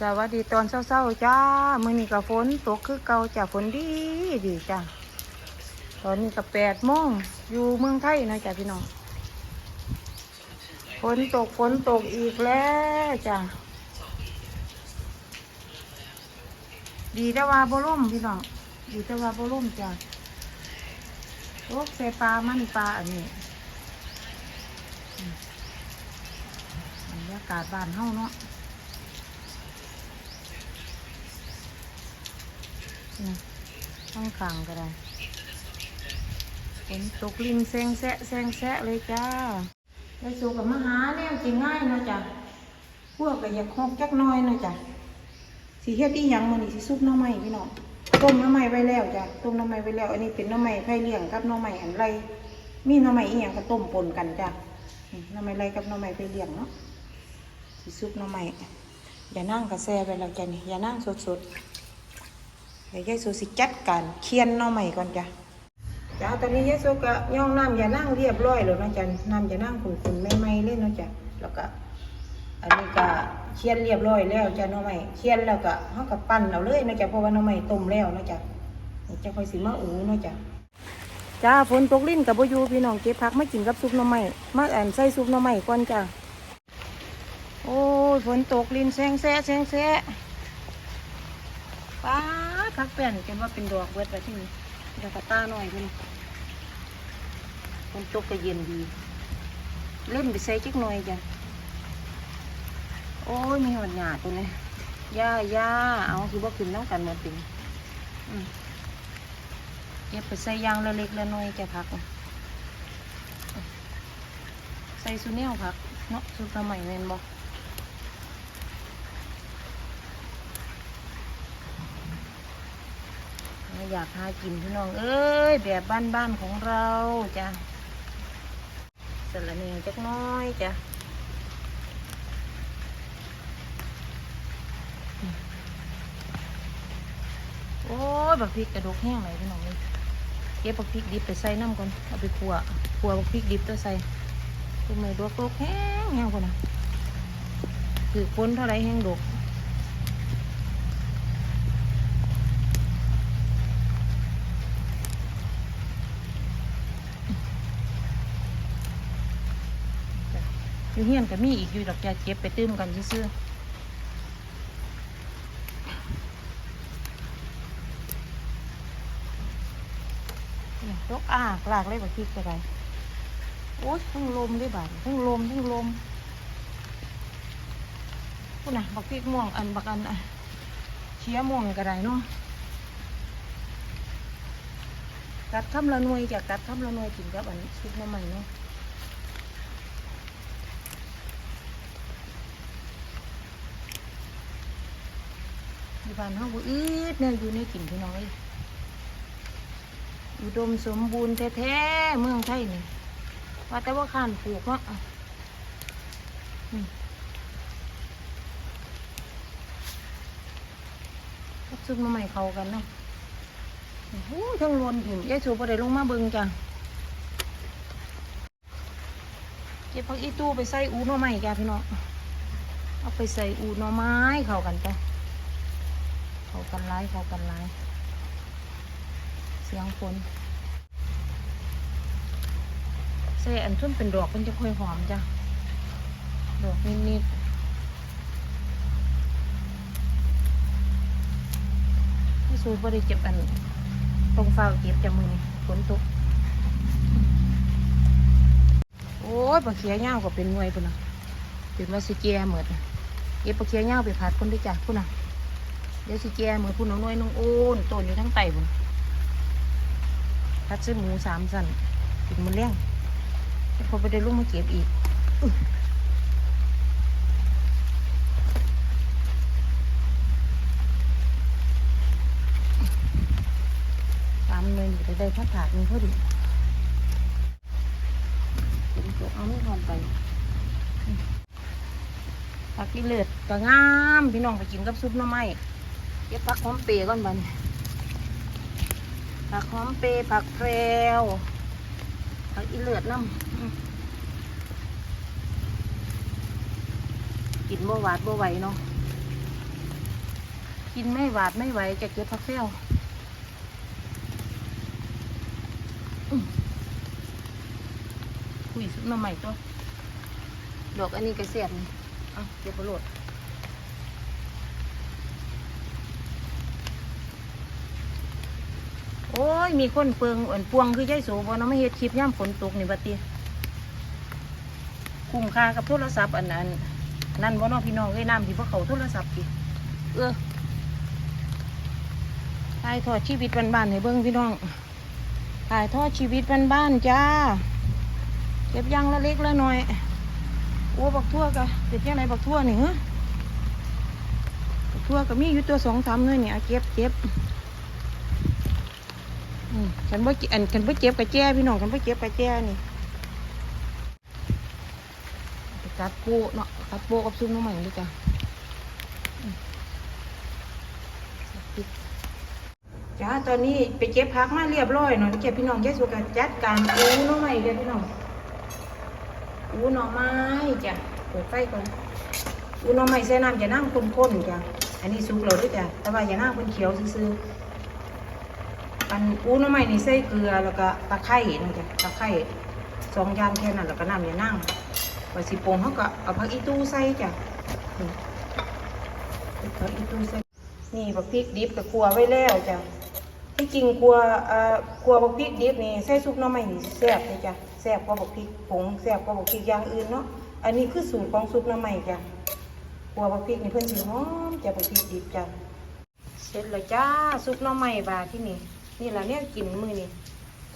สวัสดีตอนเช้าๆจ้า มือนี้ก็ฝนตกคือเก่าจ้าฝนดีดีจ้าตอนนี้ก็แปดโมงอยู่เมืองไทยนะจ้าพี่น้องฝนตกฝนตกอีกแล้วจ้าดีแต่ว่าบ่ล่มพี่น้องดีแต่ว่าบ่ล่มจ้าโอ้ใส่ปลามันปลาอันนี้บรรยากาศบ้านเฮาเนาะ นี่ต้องขังก็ได้ฝนตกลินแซงแซะแซงแซะเลยจ้าไปสู่กับมหาแนวสิง่ายเนาะจ้ะพวกก็อยากฮอกจักน้อยเนาะจ้ะสีเฮ็ดอีหยังมันนี่สิซุปน้ำใหม่พี่น้องต้มน้ำใหม่ไว้แล้วจ้ะต้มน้ำใหม่ไว้แล้ว อันนี้เป็นน้ำใหม่ไผ่เลี้ยงกับน้ำใหม่อันไรมีน้ำใหม่อีหยังก็ต้มปนกันจ้ะน้ำใหม่ไรกับน้ำใหม่ไผ่เลี้ยงเนาะสิซุปน้ำใหม่อย่านั่งกระแซไปแล้วจ้ะนี่อย่านั่งสดๆ ดี๋ยวยายสูสิจัดการเคียนน่อใหม่ก่อนจ้ะจ้าตอนนี้ยายสูก็ย่องน้ำอย่านั่งเรียบร้อยแล้วนะจ๊ะน้ำอย่านั่งขุ่นๆไม่ไม่เลยเนะจ้ะแล้วก็ อันนี้ก็เคียนเรียบร้อยแล้วจ้ะน่อใหม่เคียนแล้วก็เฮาก็ปั้นเอาเลยนะจ้ะเพราะว่าน่อใหม่ต้มแล้วนะจ้ะจะคอยสิมาอูนะจ้ะจ้าฝนตกลิ้นกับบ่อยู่พี่น้องเก็บผักมากินกับซุปน่อใหม่มาแอนใส่ซุปน่อใหม่ก่อนจ้ะโอ้ยฝนตกลิ้นแซงแซะแซงแซะป้า พักแป้นจนว่าเป็นดอกเบิดไปที่นี่ดอกกระต้าหน่อยพี่นมันตกก็เย็นดี เล่นไปใส่จิกหน่อยจ้ะโอ้ยมีหอดหยาตัวนี้ย่าย่าเอาคือว่าขึ้นน้ำกันมดติงอืมเก็บไปใส่ยางละเล็กละน้อยจะพัก ใส่ซูเนลพักเนาะสุดสมัยเมนบอก อยากหากินพี่น้อง เอ้ย แบบบ้านๆของเราจ้ะสละเนียจักน้อยจ้ะโอ้ยบักพริกกระดกแห้งเลยพี่น้องเลยเก็บบักพริกดิบไปใส่น้ำก่อนเอาไปคั่วคั่วบักพริกดิบตัวใส่ตัวไม่ดกดกแห้งแห้งคนน่ะคือคนเท่าไรแห้งดก เฮียนก็มีอีกอยู่ดอกแกเก็บไปตื้มกันซื่อๆนี่ตกอ้ากลากเลยบักพริกไปไรโอ้ยทั้งลมด้วยบาดทั้งลมทั้งลมพูดนะบักพริกม่วงอันบักอันอะเชียม่วงก็ได้เนาะกัดคำละหน่วยจากกัดคำละหน่วยกินกับอันซุปน้ำใหม่เนาะ อยู่บ้านเฮาบ่อืดเนี่ยอยู่ในกินพี่น้อยอุดมสมบูรณ์แท้ๆเมืองไทยนี่ว่าแต่ว่าขานปลูกเนาะซุปมาใหม่เขากันเนาะโอ้ทั้งรวนถิ่มยายสูบบ่ได้ลงมาเบิงจ้ะเก็บผักอีตู้ไปใส่อูน่อไม้จ้ะพี่น้องเอาไปใส่อูน่อไม้เข้ากันจ้ะ เขากันไล่เขากันไล่เสียงฝนใส่อันทุ่นเป็นดอกมันจะค่อยหอมจ้ะ ดอกนิดๆไม่สูบได้เจ็บอันตรงฟ้าเจ็บจากมือนี่ฝนตก โอ้ยปลาเขียเง่าวก็เป็นหน่วยปุ่นนะเป็นว่าสิเกียเหมือนเก็บปลาเขียเง่าวไปผัดคนด้จ้ะปุ่นนะ เดี๋ยวสิแกมือพุ่นน้องน้อยน้องโอนต้นอยู่ทั้งไตบุญทัดซื้อหมูสามสันกินมันเลี้ยงพอไปได้ลูกมาเก็บอีกอุ๊ยตามเงินอยู่ได้พัดถาดหนึงพอดีเอาไม่ทอนไปผักกิเลือดก็งาม พี่น้องไปกินกับซุปหน่อไม้ เก็บผักหอมเปรย์ก่อนบันผักหอมเปรย์ผักแพรวผักอีเลือดน้ำกินบ่หวาดบ่ไหวเนาะกินไม่หวาดไม่ไหวจะเก็บผักเซี่ยวอื้อคุยซุปหน้ำใหม่ตัวดอกอันนี้ก็เสียบนี่เอาเก็บปโหลด โอ้ย มีคนเปิงอ่อนปวงคือยายโสบ่เนาะไม่เฮ็ดคลิปย่ำฝนตกนี่บัดนี้คุ้มค่ากับโทรศัพท์อันนั้นนั่นบ่เนาะพี่น้องเอ้ยน้ำที่พวกเขาโทรศัพท์ดิเออถ่ายทอดชีวิตบ้านๆให้เบิ่งพี่น้องถ่ายทอดชีวิตบ้านๆจ้า เก็บยังละเล็กละน้อยโอ้บักทั่วกะเป็นยังไงบักทั่วนี่ฮะบักทั่วก็มีอยู่ตัวสองสามเลยนี่เอาเก็บเก็บ ฉันบ่เก็บอันฉันบ่เก็บกระแจพี่น้องฉันบ่เก็บกระแจนี่ไปกัดโปเนาะกัดโปกับซุปน้ำใหม่เลยจ้ะจ้าตอนนี้ไปเก็บพักมาเรียบร้อยเนาะเก็บพี่น้องแยกสุกจัดการอูน้ำใหม่เลยพี่น้องอูหน่อไม้จ้ะเปิดไฟก่อนอูหน่อไม้ใส่น้ำจะนั่งข้นๆจ้ะอันนี้สุกแล้วด้วยจ้ะแต่ว่าอย่านั่งเป็นเขียวซื่อๆ อันอูหน่อไม้นี่ใส่เกลือแล้วก็ตะไคร้นะจ้ะตะไคร้สองอย่างแค่นั้นแล้วก็น้ำอย่านั่งว่าสิโปงเขาก็เอาผักอีตู้ใส่จ้ะผักอีตู้ใส่นี่บักพริกดิบกับครัวไว้แล้วจ้ะที่จริงครัวเอ่อครัวบักพริกดิบนี่ใส่ซุปหน่อไม้นี่แซ่บเลยจ้ะแซ่บกว่าบักพริกผงแซ่บกว่าบักพริกอย่างอื่นเนาะอันนี้คือสูตรของซุปน้ำใหม่จ้ะกัวบักพริกนี่เพิ่นสิหอมจ้ะบักพริกดิบจ้ะเสร็จแล้วจ้าซุปน้ำใหม่บาที่นี่ นี่แหละเนี่ยกินมือนี่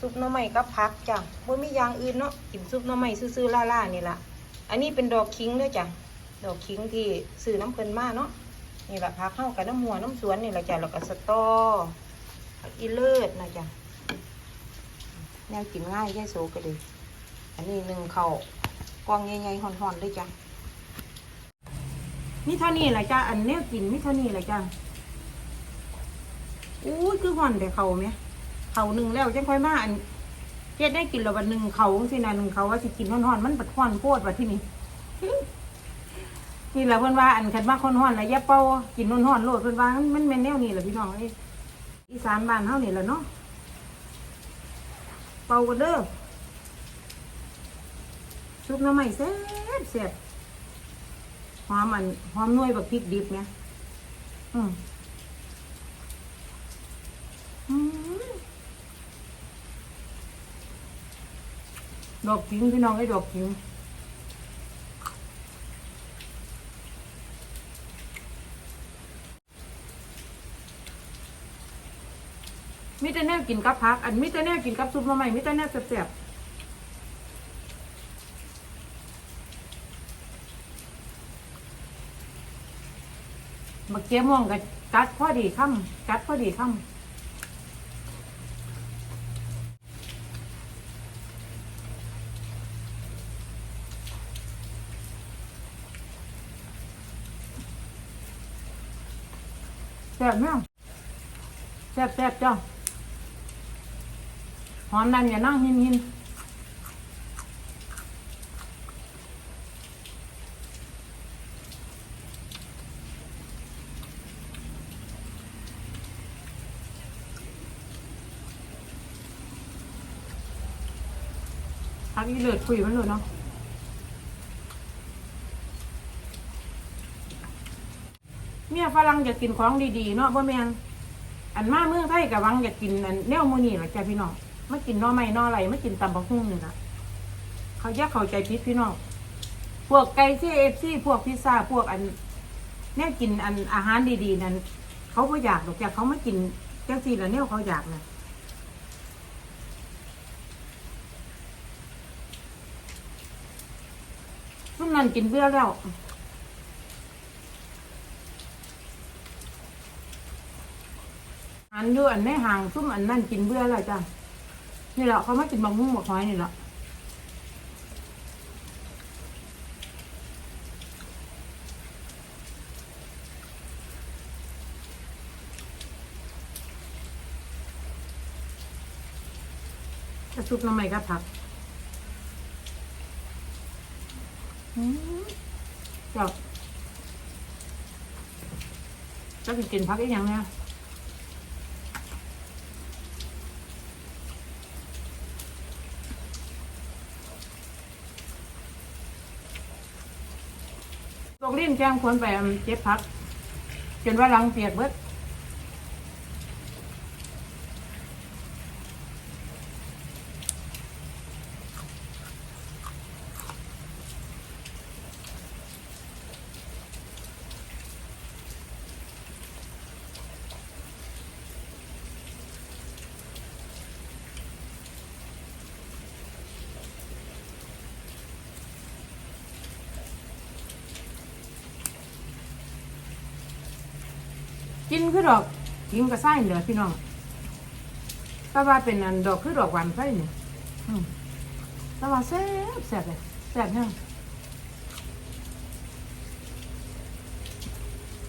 ซุปน้ำใหม่กับผักจ้ะบ่มีอย่างอื่นเนาะกินซุปน้ำใหม่ซื่อๆล่าๆนี่แหละอันนี้เป็นดอกขิงด้อจ้ะดอกขิงที่ซื้อน้ำเพิ่นมาเนาะนี่แหละผักเข้ากับน้ำหัวน้ำสวนนี่แหละจ้ะแล้วก็สตออีเลิศนะจ้ะแนวกินง่ายแย่โซก็ดี อันนี้หนึ่งเขากองใหญ่ๆห่อนๆเลยจ้ะนี่เท่านี้แหละจ้ะอันแนวกินนี่เท่านี้แหละจ้ะ อู้คือห่อนแต่เขาไหมเขาหนึ่งแล้วจังค่อยมาอันเจ็ดได้กินล้ววันหนึ่งเขาสินะหนึ่งเขาว่าสิกินห่อนๆมันบัดห่อนโพดว่าที่นี่นี่แหละเพิ่นว่าอันขันมาคนห่อนแล้วอย่เป่ากินห่อนโลดเพิ่นว่ามันมันแม่นแนวนี้แหละพี่น้องเอ้ยอีสานบ้านเฮานี่แหละเนาะเป่ากันเด้อซุปน้ำใหม่แซ่บแซ่บหอมอันหอมหน่ยแบบพริกดิบเนี่ยอืมอืม ดอกจิงพี่น้องไอ้ดอกจิงมิแต่แนวกินกับผัก อันมิแต่แนวกินกับซุปหน้ำใหม่มิแต่แนวแซ่บๆมาเกี้ยม่วงกับกัดพอดีค่ำกัดพอดีค่ำ ซ่บไหมแซ่บแซ่บจ้าหอมนั่นอย่านั่งหินหินพักอีเลือดคุยมันเลยเนาะเมีย ฝรั่งอยากกินของดีๆเนาะบ่แมงอันมาเมืองไทยกับวังอยากกินอันแนวโมนี่แหละจ้ะพี่น้องมากินหนอไม่นออะไรมากินตำบักหุ่งนี่ละเขาแยกเข้าใจผิดพี่น้องพวกไก่ที่เอฟซีพวกพิซซ่าพวกอันแนวกินอันอาหารดีๆ นั้น เขาก็อยากหรอกจ้ะเขาไมากินจังสี่ละแนวเขาอยากนะซุ่มนั้นกินเบื่อแล้ว อันอยู่อันในห่างซุ่มอันนั่นกินเบื่อแล้วจ้ะนี่แหละเขามากินบางมุ้งบางหอยนี่แหละจะซุปน้ำใหม่กับผักจ้ะจะไปกินพักอีกอย่างเนี่ย นแจ้งควรไปเจ็บพัก จนว่าหลังเปียกเบิด กินคือด อกกินกระไส้เหลือพี่น้องแต่ว่าเป็นอันดอกคือดอกหวานไส้เนี่ยอืมแต่ว่าแซ่บแซ่บเลยแซ่บเนี่ย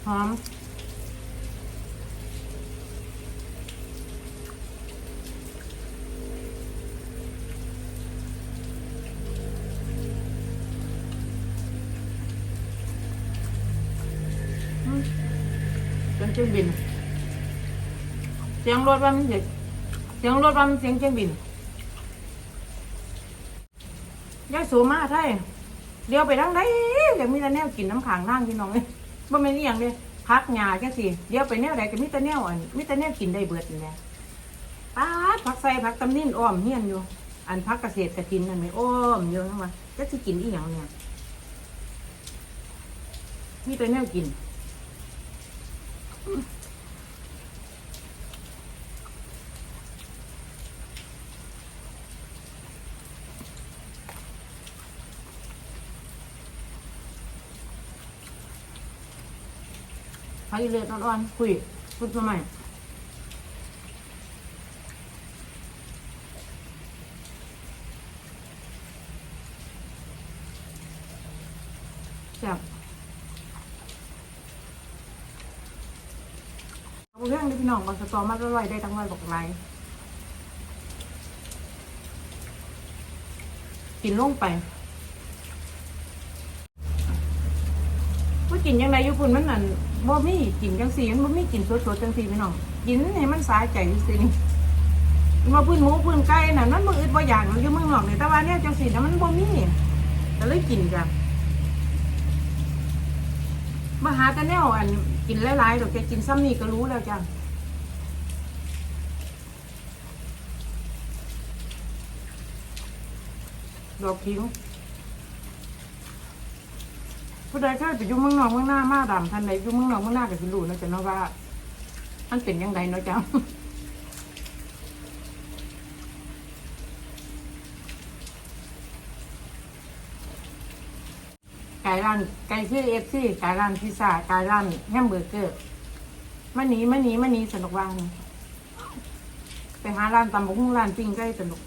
หอมอืมเสียงบิน สียงรถว่ามันเสียงเสียงรถว่ามันเสียงเครื่องบินยายสูมาใช่เลี้ยวไปทางใดอยากมีแต่แนวกินน้ำขังนั่งพี่น้องเลยบ่แม่นอีหยังเลยพักหญ้าจังซี่เลี้ยวไปแนวใดก็มีแต่แนวอันมีแต่แนวกินได้เบิดนี่แหละป้าดผักใส่ผักตำนิ่นอ้อมเฮียนอยู่ อันพักเกษตรกระถินนั่นไม่อ้อมอยู่ทั้งว่าจะสิกินอีหยังเนี่ยมีแต่แนวกิน พายุเลือดอ่อนๆคุยคุยทำไมจับเอาเรื่องที่พี่น้องมาสตอมาอร่อยได้ทั้งวันบอกไรกินลงไป ว่า กินยังไงยุคุณมันนั่นบ่มีกินจังสีมันบ่มีกินสดๆจังสีพี่น้องกินให้มันสายใจสินี่มาพื้นหมูพื้นไก่น่ะนั่นมืออึดบ่อยากอยู่เมืองนอกนี่แต่ว่าเนี่ยจังสีน่ะมันบ่มีก็เลยกินจ้ะมาหาแต่แนวอันกินหลายๆดอกแกกินซ้ำนี่ก็รู้แล้วจ้ะดอกทิ้ง ผู้ใดเคยไปอยู่เมืองนอกเมืองหน้ามาดำท่านใดอยู่เมืองนอกเมืองหน้าก็สิรู้เนาะจ้ะเนาะว่ามันเป็นยังไงเนาะจ้ะไก่ร้านไก่ชื่เอฟซีไก่ร้านพิซซ่าไก่ร้านแฮมเบอร์เกอร์มันหนีมันหนีมันหนีสนุกว่างไปหาร้านตำบักหุ่งร้านปิ้งไก่สนุก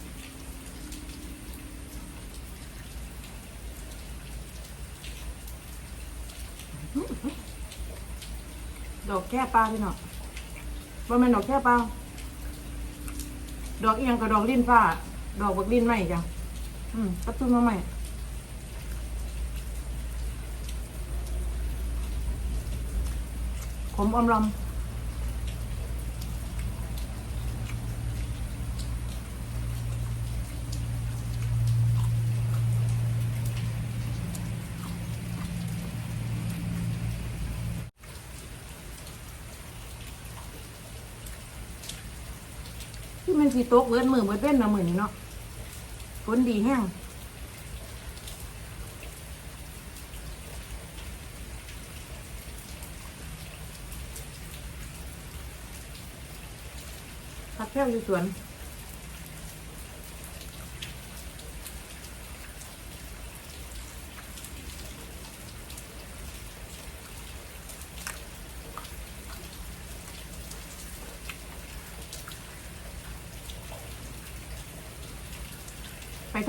ดอกแค่ปลาพี่น้องว่ามันดอกแค่ปลาดอกเอียงกับดอกลิ้นฟ้า ดอกบักลิ้นไหมจ้ะอืมกระตุ้นมาใหม่ผมอมลำ มันสีโต๊กเบิดมือเบิดเว้นนะมือนี้เนาะฝนดีแห้งพักแค่อยู่สวน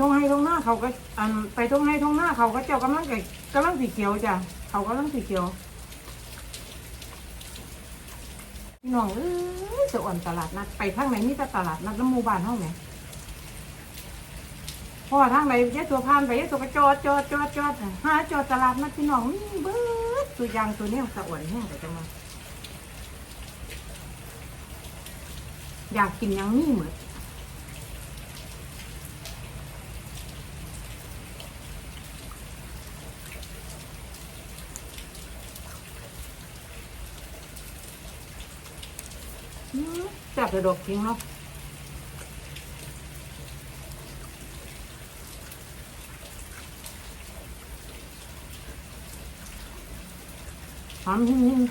ทงให้ทงหน้าเขาก็อันไปทงให้ทงหน้าเขาก็เจ้ากำลังไก่กำลังสีเขียวจ้ะเขากำลังสีเขียวพี่น้องเออจะอ่อนตลาดนัดไปทางไหนนี่จะตลาดนัดน้ำมูบานห้องไหนพอทางไหนแยะตัวพานไปแยะตัวกระจอดจอดจอดจอดหาจอดตลาดนัดพี่น้องเบิ้ดตัวยางตัวเนี้ยจะอ่อนแห้งแต่จะมาอยากกินยังนี่เหมือน จับกระดกจริงเนาะหอมหิ้งๆ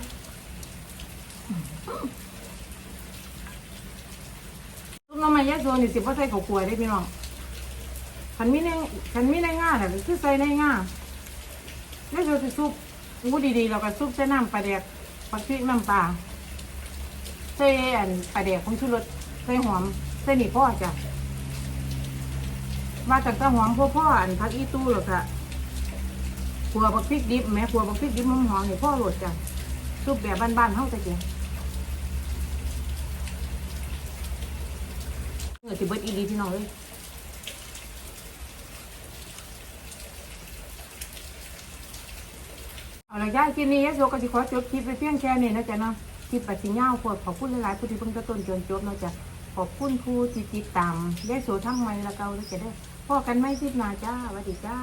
ลูกน้องมาแยะโซนี่สิบ่ใส่ข้าวกล้วยได้พี่น้องคันมีในคันมีในง่าน่ะคือใส่ในง่าแล้วเราจะซุปงูดีๆเราก็ซุปใส่น้ำปลาแดกปลาพริกน้ำปลา ใส่อันปลาแดกของชูรสใส่หอมใส่นี่พ่อจ้ะมาจากตะหอมพ่อพ่ออันพักอีตู้หรอกค่ะขัวบักพริกดิบแม่ขัวบักพริกดิบมันหอมนี่พ่อโหลดจ้ะซุปแบบบ้านๆเฮาตะเกียงเงินสิเบิดอีดีพี่น้องเลยเอาละย่าคลิปนี้ยายโซก็สิขอจบคลิปไปเพียงแค่นี้นะจ๊ะเนาะ คลิปปัดสิยาวขวดขอบคุณหลายๆผู้ที่เพิ่งกระต้นจนจบเนาะจ๊ะขอบคุณผู้ที่ติดตามยายโซทั้งไม่ละเกาแล้วจะได้พอกันไหมคลิปหน้าจ้าสวัสดีจ้า